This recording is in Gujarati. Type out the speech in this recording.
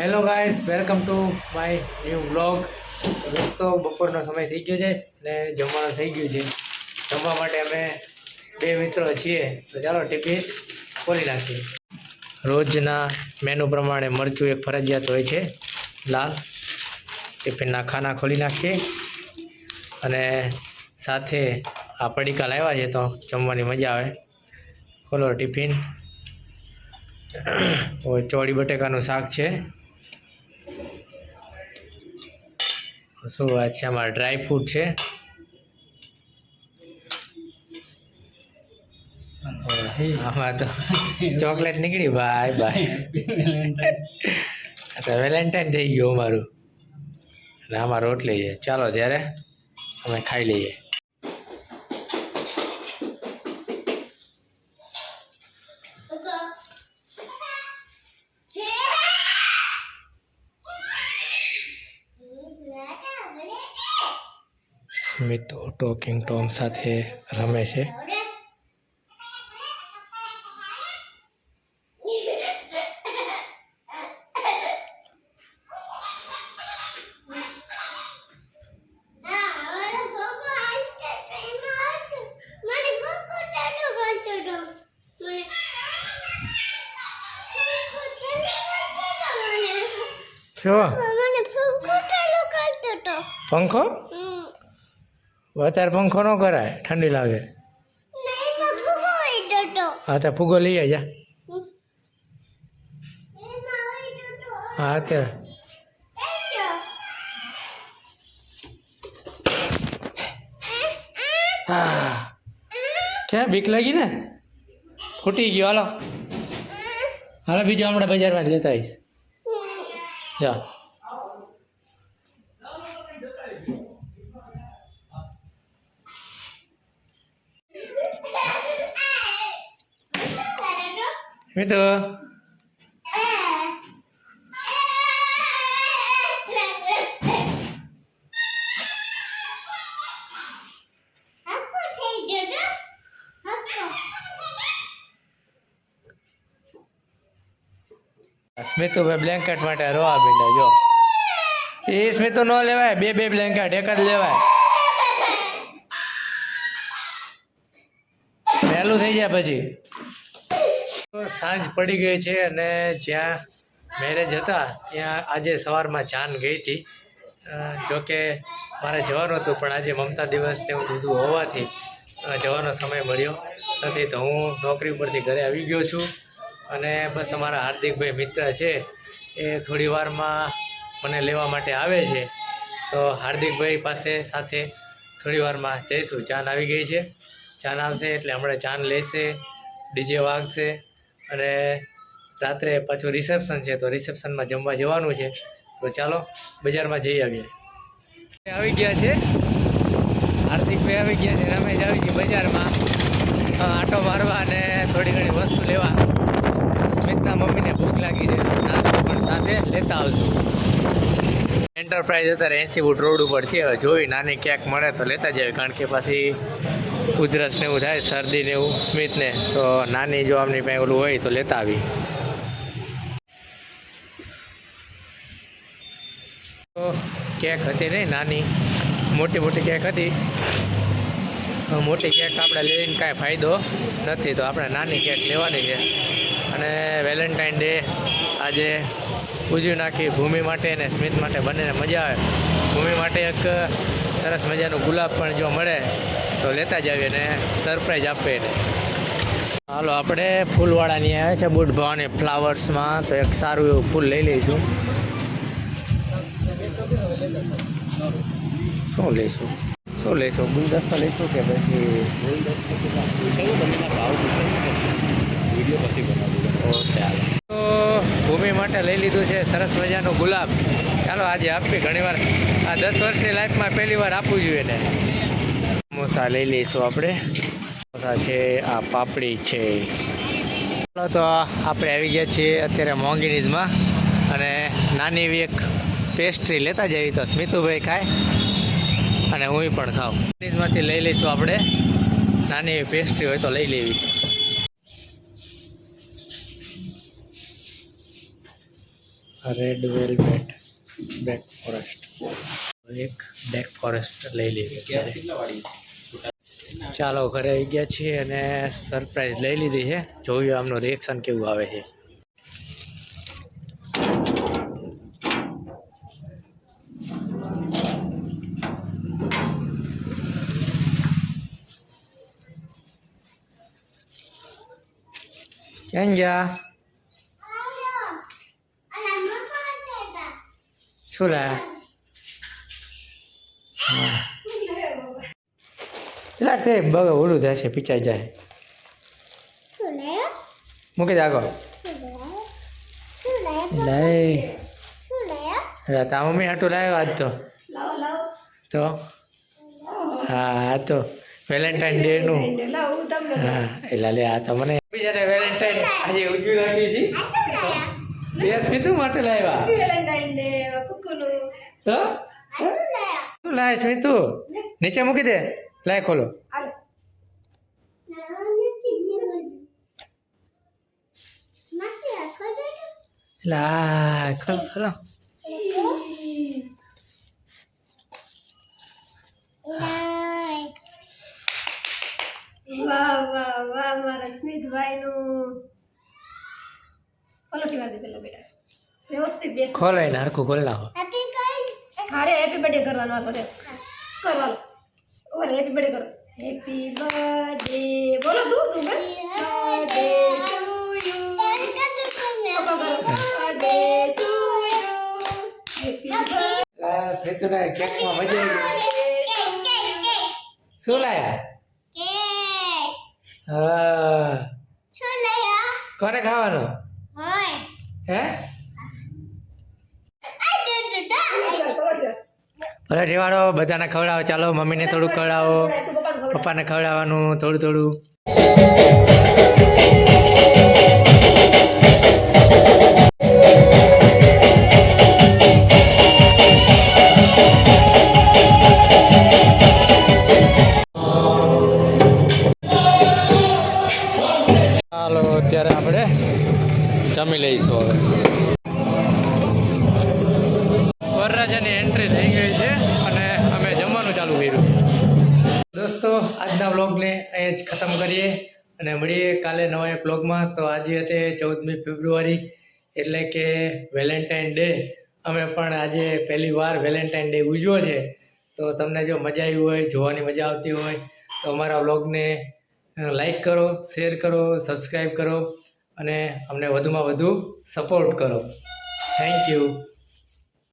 Hello guys welcome to my new vlog દોસ્તો, બપોરનો સમય થઈ ગયો છે ને જમવાનું થઈ ગયું છે. જમવા માટે અમે બે મિત્રો છીએ. તો ચાલો ટિફિન ખોલી નાખીએ. રોજના મેનુ પ્રમાણે મરચું એક ફરજિયાત હોય છે. લાલ ટિફિનના ખાના ખોલી નાખીએ. અને સાથે આ પડીકા લાવ્યા છે તો જમવાની મજા આવે. ખોલો ટિફિન. ચોળી, બટેકાનું શાક છે. શું વાત છે? અમારા ડ્રાય ફ્રૂટ છે? આમાં તો ચોકલેટ નીકળી. ભાઈ ભાઈ તો વેલેન્ટાઇન થઈ ગયું અમારું. અને આમાં રોટલી છે. ચાલો ત્યારે અમે ખાઈ લઈએ. મિત્રો ટોકિંગ ટોમ સાથે રમે છે. શું પંખો? અત્યારે પંખો ન કરાય ઠંડી લાગે. હા તો ફૂગો લઈ જા. હા તે હા ક્યાં બીક લાગી ને? ફૂટી ગયો હાલો. હાલો બીજો હમણાં બજારમાં જ લેતા આવીશ. જા. મિતુ સ્મિતુ ભાઈ બ્લેન્કેટ માટે રોવા માંડ્યા જો એ સ્મિતુ ન લેવાય બે બે બ્લેન્કેટ એક જ લેવાય વહેલું થઈ જાય પછી. તો સાંજ પડી ગઈ છે અને જ્યાં મેરેજ હતા, ત્યાં આજે સવારમાં જાન ગઈ હતી. જોકે મારે જવાનું હતું, પણ આજે મમતા દિવસ ને એવું દીધું હોવાથી જવાનો સમય મળ્યો નથી. તો હું નોકરી ઉપરથી ઘરે આવી ગયો છું અને બસ અમારા હાર્દિકભાઈ મિત્ર છે, એ થોડી વારમાં મને લેવા માટે આવે છે. તો હાર્દિકભાઈ પાસે સાથે થોડી વારમાં જઈશું. જાન આવી ગઈ છે. જાન આવશે એટલે હમણાં જાન લેશે, ડીજે વાગશે અને રાત્રે પાછું રિસેપ્શન છે, તો રિસેપ્શનમાં જમવા જવાનું છે. તો ચાલો, બજારમાં જઈ આવીએ. આવી ગયા છે. હાર્દિકભાઈ આવી ગયા છે, રમેશ આવી ગયા બજારમાં. આટો મારવા અને થોડી ઘણી વસ્તુ લેવા. સ્મિતના મમ્મીને ભૂખ લાગી છે. નાસ્તો પણ સાથે લેતા આવશું એન્ટરપ્રાઇઝ અત્યારે એસી ફૂટ રોડ ઉપર છે. હવે જોઈ નાની ક્યાંક મળે તો લેતા જાય કારણ કે પછી ઉધરસ ને એવું થાય, શરદી ને એવું સ્મિતને તો નાની જો આમની પાસે ઓલું હોય તો લેતા આવી. તો કેક હતી નહીં નાની, મોટી મોટી કેક હતી. મોટી કેક આપણે લઈને કાંઈ ફાયદો નથી, તો આપણે નાની કેક લેવાની છે. અને વેલેન્ટાઇન ડે, આજે ઉજવી નાખી ભૂમિ માટે અને સ્મિત માટે બંનેને મજા આવે. ભૂમિ માટે એક સરસ મજાનું ગુલાબ પણ જો મળે તો લેતા જ આવીએ ને સરપ્રાઈઝ આપીએ એને. હાલો આપણે ફૂલવાળાની આવે છે બુટ ભવાની ફ્લાવર્સમાં તો એક સારું એવું ફૂલ લઈ લઈશું. શું લઈશું? શું લઈશું? ગુલદસ્તો લઈશું કે પછી ઓકે હાલો તો ભૂમિ માટે લઈ લીધું છે સરસ મજાનું ગુલાબ. ચાલો આજે આપીએ ઘણીવાર. આ દસ વર્ષની લાઈફમાં પહેલી વાર આપવું જોઈએ ને સમોસા લઈ લઈશું આપણે. સમોસા છે, આ પાપડી છે. તો આપણે આવી ગયા છીએ અત્યારે મોંઘીનીઝમાં અને નાની એવી એક પેસ્ટ્રી લેતા જઈએ તો સ્મિતુભાઈ ખાય અને હું પણ ખાઉં. મોંઘીનીઝમાંથી લઈ લઈશું આપણે. નાની એવી પેસ્ટ્રી હોય તો લઈ લેવી. રેડ વેલ્વેટ બ્લેક ફોરેસ્ટ એક બ્લેક ફોરેસ્ટ લઈ લેવી અત્યારે. ચાલો, ઘરે આવી ગયા છીએ અને સરપ્રાઈઝ લઈ લીધી છે. જોયું આમનું રિએક્શન કેવું આવે છે. કેમ ગયા શું લાયા? પેલા તે બગ ઓલું થશે પીચાઈ જાય. મૂકી દે આગળ. લઈ તા મમ્મી હાટું લાવ્યો આજ તો. લાવો લાવો. તો? હા આ તો વેલેન્ટાઇન ડે નું. હું એટલે લે આ તો મને બીજાને વેલેન્ટાઇન આજે ઉજવી રાખી છે. દેશ સ્મિતુ માટે લાવ્યા. વેલેન્ટાઇન ડે કુકુનું? તો? શું લાવ્યા સ્મિતુ? નીચે મૂકી દે. લાય ખોલો. લા ખોલો ખોલો. વાહ વાહ વાહ મારા સ્મિતભાઈ નું પલોઠી વાર દે પેલા બેટા. વ્યવસ્થિત બેસ. ખોલાય ને હરખું ખોલ નાખો. અરે હેપી બર્થડે કરવાનો રે કરવાનો. ઓરે હેપી બર્થડે કરો. હેપી બર્થડે બોલો તું તું birthday to you birthday to you happy birthday ને કેકમાં મજા આવી ગઈ. શું લાયા? હા. કોને ખાવાનું? હે? પરાઠી વાળો બધાને ખવડાવો. ચાલો મમ્મીને થોડું ખવડાવો. પપ્પાને ખવડાવવાનું થોડું થોડું. વરરાજાની એન્ટ્રી થઈ ગઈ છે અને અમે જમવાનું ચાલુ કર્યું. દોસ્તો, આજના વ્લોગને અહીં જ ખતમ કરીએ અને મળીએ કાલે નવા એક વ્લોગમાં તો આજે હતી ચૌદમી ફેબ્રુઆરી, એટલે કે વેલેન્ટાઇન ડે. અમે પણ આજે પહેલી વાર વેલેન્ટાઇન ડે ઉજવ્યો છે. તો તમને જો મજા આવી હોય, જોવાની મજા આવતી હોય, તો અમારા વ્લોગને લાઈક કરો શેર કરો સબસ્ક્રાઈબ કરો અને અમને વધુમાં વધુ સપોર્ટ કરો. Thank you